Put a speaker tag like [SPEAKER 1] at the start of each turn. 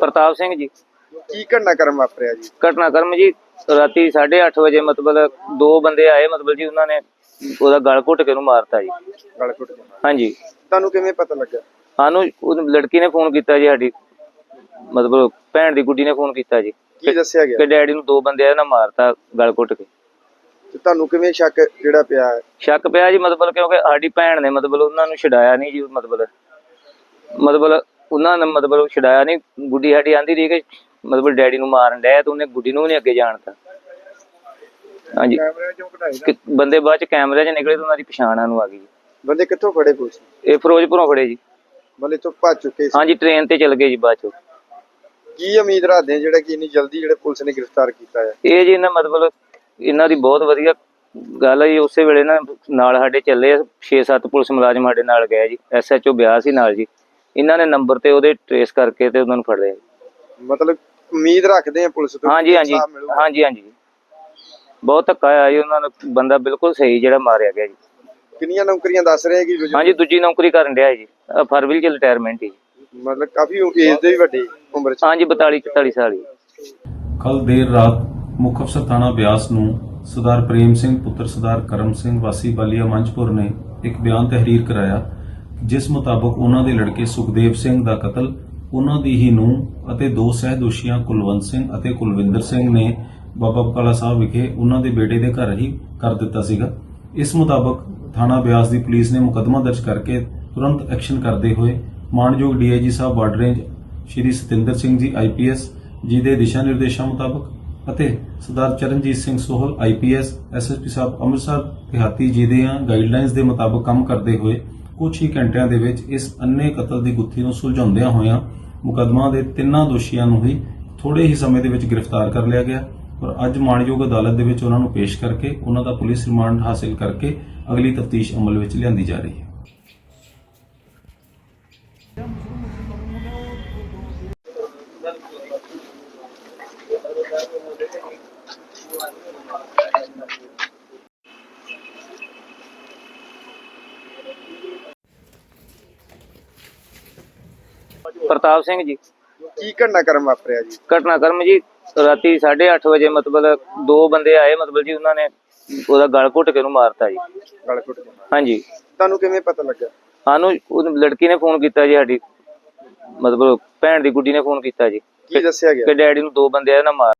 [SPEAKER 1] ਪ੍ਰਤਾਪ ਸਿੰਘ ਜੀ।
[SPEAKER 2] ਕੀ ਘਟਨਾ ਕਰਮ ਵਾਪਰਿਆ ਜੀ?
[SPEAKER 1] ਘਟਨਾਕ੍ਰਮ ਜੀ ਰਾਤੀ 8:30 ਵਜੇ ਮਤਲਬ ਦੋ ਬੰਦੇ ਆਏ ਮਤਲਬ ਜੀ ਉਹਨਾਂ ਨੇ ਉਹਦਾ ਗਲ ਘੁੱਟ ਕੇ ਉਹਨੂੰ ਮਾਰਤਾ ਜੀ।
[SPEAKER 2] ਗਲ ਘੁੱਟ ਕੇ
[SPEAKER 1] ਹਾਂਜੀ।
[SPEAKER 2] ਤੁਹਾਨੂੰ ਕਿਵੇਂ ਪਤਾ ਲੱਗਾ
[SPEAKER 1] ਸਾਨੂੰ ਉਹ ਲੜਕੀ ਨੇ ਫੋਨ ਕੀਤਾ ਜੀ ਸਾਡੀ। ਮਤਲਬ ਭੈਣ ਦੀ ਗੁੱਡੀ ਨੇ ਫੋਨ ਕੀਤਾ ਜੀ।
[SPEAKER 2] ਕੀ ਦੱਸਿਆ ਗਿਆ?
[SPEAKER 1] ਕਿ ਡੈਡੀ ਨੂੰ ਦੋ ਬੰਦੇ ਆ ਨਾ ਮਾਰਤਾ ਗਲ ਘੁੱਟ ਕੇ।
[SPEAKER 2] ਤੇ ਤੁਹਾਨੂੰ ਕਿਵੇਂ ਸ਼ੱਕ ਜਿਹੜਾ ਪਿਆ? ਹੈ?
[SPEAKER 1] ਸ਼ੱਕ ਪਿਆ ਜੀ ਮਤਲਬ ਕਿਉਂਕਿ ਸਾਡੀ ਭੈਣ ਨੇ ਮਤਲਬ ਉਹਨਾਂ ਨੂੰ ਛਡਾਇਆ ਨਹੀਂ ਜੀ ਮਤਲਬ ਮਤਲਬ ਉਹਨਾਂ ਨੇ ਮਤਲਬ ਛਡਾਇਆ ਨਹੀਂ ਗੁੱਡੀ ਸਾਡੀ ਆਂਦੀ ਰਹੀ ਕਿ ਮਤਲਬ ਡੈਡੀ ਨੂੰ ਮਾਰਨ ਡਿਆ ਤੇ ਉਹਨੇ ਗੁੱਡੀ ਨੂੰ ਵੀ ਨਹੀਂ ਅੱਗੇ ਜਾਣਤਾ ਹਾਂਜੀ। ਕਿ ਬੰਦੇ ਬਾਅਦ ਚ ਕੈਮਰੇ 'ਚ ਨਿਕਲੇ ਤਾਂ ਉਹਨਾਂ ਦੀ ਪਛਾਣ ਨੂੰ ਆ ਗਈ।
[SPEAKER 2] ਬੰਦੇ ਕਿੱਥੋਂ ਫੜੇ ਪੁਲਿਸ
[SPEAKER 1] ਇਹ ਫਿਰੋਜ਼ਪੁਰੋਂ ਫੜੇ ਜੀ।
[SPEAKER 2] ਬੰਦੇ ਤੋਂ ਭੱਜ ਚੁੱਕੇ ਸੀ।
[SPEAKER 1] ਹਾਂਜੀ ਟ੍ਰੇਨ ਤੇ ਚਲ ਗਏ ਜੀ ਬਾਅਦ ਚ।
[SPEAKER 2] ਕੀ ਉਮੀਦ ਰੱਖਦੇ ਆ ਜਿਹੜਾ ਕਿ ਇੰਨੀ ਜਲਦੀ ਜਿਹੜੇ ਪੁਲਿਸ ਨੇ ਗ੍ਰਿਫਤਾਰ ਕੀਤਾ ਹੈ?
[SPEAKER 1] ਇਹ ਜੀ ਇਹਨਾਂ ਮਤਲਬ ਇਹਨਾਂ ਦੀ ਬਹੁਤ ਵਧੀਆ ਗੱਲ ਹੈ ਜੀ। ਉਸੇ ਵੇਲੇ ਨਾ ਨਾਲ ਸਾਡੇ ਚੱਲੇ 6-7 ਪੁਲਿਸ ਮੁਲਾਜ਼ਮ ਸਾਡੇ ਨਾਲ ਗਏ ਜੀ। ਐਸਐਚਓ ਬਿਆਸ ਸੀ ਨਾਲ ਜੀ। ਇਹਨਾਂ ਨੇ ਨੰਬਰ ਤੇ ਉਹਦੇ ਟਰੇਸ ਕਰਕੇ ਤੇ ਉਹਨਾਂ ਨੂੰ ਫੜ ਲਿਆ ਜੀ।
[SPEAKER 2] ਮਤਲਬ ਉਮੀਦ ਰੱਖਦੇ ਆ ਪੁਲਿਸ ਤੋਂ
[SPEAKER 1] ਹਾਂਜੀ ਹਾਂਜੀ।
[SPEAKER 2] ਇਨਸਾਫ਼ ਮਿਲੂਗਾ।
[SPEAKER 1] ਹਾਂਜੀ ਹਾਂਜੀ। ਬਹੁਤ ਧੱਕਾ ਆਇਆ ਜੀ ਉਹਨਾਂ ਨੂੰ ਬੰਦਾ ਬਿਲਕੁਲ ਸਹੀ ਜਿਹੜਾ ਮਾਰਿਆ ਗਿਆ ਜੀ।
[SPEAKER 2] ਕਿੰਨੀਆਂ ਨੌਕਰੀਆਂ ਦੱਸ ਰਹੇ ਕਿ ਬਜ਼ੁਰਗ-
[SPEAKER 1] ਹਾਂਜੀ ਦੂਜੀ ਨੌਕਰੀ ਕਰਨ ਡਿਆ ਜੀ। ਫਰਵਰੀ ਚ ਰਿਟਾਇਰਮੈਂਟ ਜੀ
[SPEAKER 2] ਮਤਲਬ ਕਾਫੀ ਏਜ ਦੇ ਵੀ ਵੱਡੇ ਉਮਰ ਚ।
[SPEAKER 1] ਹਾਂਜੀ 42 44 ਸਾਲ ਜੀ
[SPEAKER 3] ਕੱਲ ਦੇਰ ਰਾਤ ਮੁੱਖ ਅਫਸਰ ਥਾਣਾ ਬਿਆਸ ਨੂੰ ਸਰਦਾਰ ਪ੍ਰੇਮ ਸਿੰਘ ਪੁੱਤਰ ਸਰਦਾਰ ਕਰਮ ਸਿੰਘ ਵਾਸੀ ਬਾਲੀਆ ਮੰਚਪੁਰ ਨੇ ਇੱਕ ਬਿਆਨ ਤਹਿਰੀਰ ਕਰਾਇਆ ਜਿਸ ਮੁਤਾਬਕ ਉਹਨਾਂ ਦੇ ਲੜਕੇ ਸੁਖਦੇਵ ਸਿੰਘ ਦਾ ਕਤਲ, ਉਹਨਾਂ ਦੀ ਹੀ ਨੂੰਹ ਅਤੇ ਦੋ ਸਹਿਦੋਸ਼ੀਆਂ ਕੁਲਵੰਤ ਸਿੰਘ ਅਤੇ ਕੁਲਵਿੰਦਰ ਸਿੰਘ ਨੇ ਬਾਬਾ ਬਕਾਲਾ ਸਾਹਿਬ ਵਿਖੇ ਉਹਨਾਂ ਦੇ ਬੇਟੇ ਦੇ ਘਰ ਹੀ ਕਰ ਦਿੱਤਾ ਸੀਗਾ। ਇਸ ਮੁਤਾਬਕ ਥਾਣਾ ਬਿਆਸ ਦੀ ਪੁਲਿਸ ਨੇ ਮੁਕੱਦਮਾ ਦਰਜ ਕਰਕੇ ਤੁਰੰਤ ਐਕਸ਼ਨ ਕਰਦੇ ਹੋਏ ਮਾਨਯੋਗ ਡੀਆਈਜੀ ਸਾਹਿਬ border range Shri Satinder Singh ji IPS ji ਦੇ ਦਿਸ਼ਾ ਨਿਰਦੇਸ਼ਾਂ ਮੁਤਾਬਕ ਅਤੇ ਸਰਦਾਰ ਚਰਨਜੀਤ ਸਿੰਘ ਸੋਹਲ ਆਈਪੀਐਸ ਐਸਐਸਪੀ ਸਾਹਿਬ ਅੰਮ੍ਰਿਤਸਰ, ਦਿਹਾਤੀ ਜੀ ਦੇ ਗਾਈਡਲਾਈਨਸ ਦੇ ਮੁਤਾਬਕ ਕੰਮ ਕਰਦੇ ਹੋਏ ਕੁਝ ਹੀ ਘੰਟਿਆਂ ਦੇ ਵਿੱਚ ਇਸ ਅੰਨੇ ਕਤਲ ਦੀ ਗੁੱਥੀ ਨੂੰ ਸੁਲਝਾਉਂਦਿਆਂ ਹੋਇਆਂ ਮੁਕੱਦਮਾ ਦੇ ਤਿੰਨਾਂ ਦੋਸ਼ੀਆਂ ਨੂੰ ਹੀ ਥੋੜੇ ਹੀ ਸਮੇਂ ਦੇ ਵਿੱਚ ਗ੍ਰਿਫਤਾਰ ਕਰ ਲਿਆ ਗਿਆ ਔਰ ਅੱਜ ਮਾਣਯੋਗ ਅਦਾਲਤ ਦੇ ਵਿੱਚ ਉਹਨਾਂ ਨੂੰ ਪੇਸ਼ ਕਰਕੇ ਉਹਨਾਂ ਦਾ ਪੁਲਿਸ ਰਿਮਾਂਡ ਹਾਸਲ ਕਰਕੇ ਅਗਲੀ ਤਫਤੀਸ਼ ਅਮਲ ਵਿੱਚ ਲਿਆਂਦੀ ਜਾ ਰਹੀ ਹੈ।
[SPEAKER 1] ਪ੍ਰਤਾਪ ਸਿੰਘ ਜੀ।
[SPEAKER 2] ਕੀ ਘਟਨਾ ਕਰਮ ਵਾਪਰਿਆ ਜੀ?
[SPEAKER 1] ਘਟਨਾਕ੍ਰਮ ਜੀ ਰਾਤੀ 8:30 ਵਜੇ ਮਤਲਬ ਦੋ ਬੰਦੇ ਆਏ ਮਤਲਬ ਜੀ ਉਹਨਾਂ ਨੇ ਉਹਦਾ ਗਲ ਘੁੱਟ ਕੇ ਉਹਨੂੰ ਮਾਰਤਾ ਜੀ।
[SPEAKER 2] ਗਲ ਘੁੱਟ ਕੇ।
[SPEAKER 1] ਹਾਂਜੀ।
[SPEAKER 2] ਤੁਹਾਨੂੰ ਕਿਵੇਂ ਪਤਾ ਲੱਗਾ?
[SPEAKER 1] ਸਾਨੂੰ ਉਹ ਲੜਕੀ ਨੇ ਫੋਨ ਕੀਤਾ ਜੀ ਸਾਡੀ। ਮਤਲਬ ਭੈਣ ਦੀ ਗੁੱਡੀ ਨੇ ਫੋਨ ਕੀਤਾ ਜੀ।
[SPEAKER 2] ਕੀ ਦੱਸਿਆ ਗਿਆ?
[SPEAKER 1] ਕਿ ਡੈਡੀ ਨੂੰ ਦੋ ਬੰਦੇ ਆ ਨਾ ਮਾਰ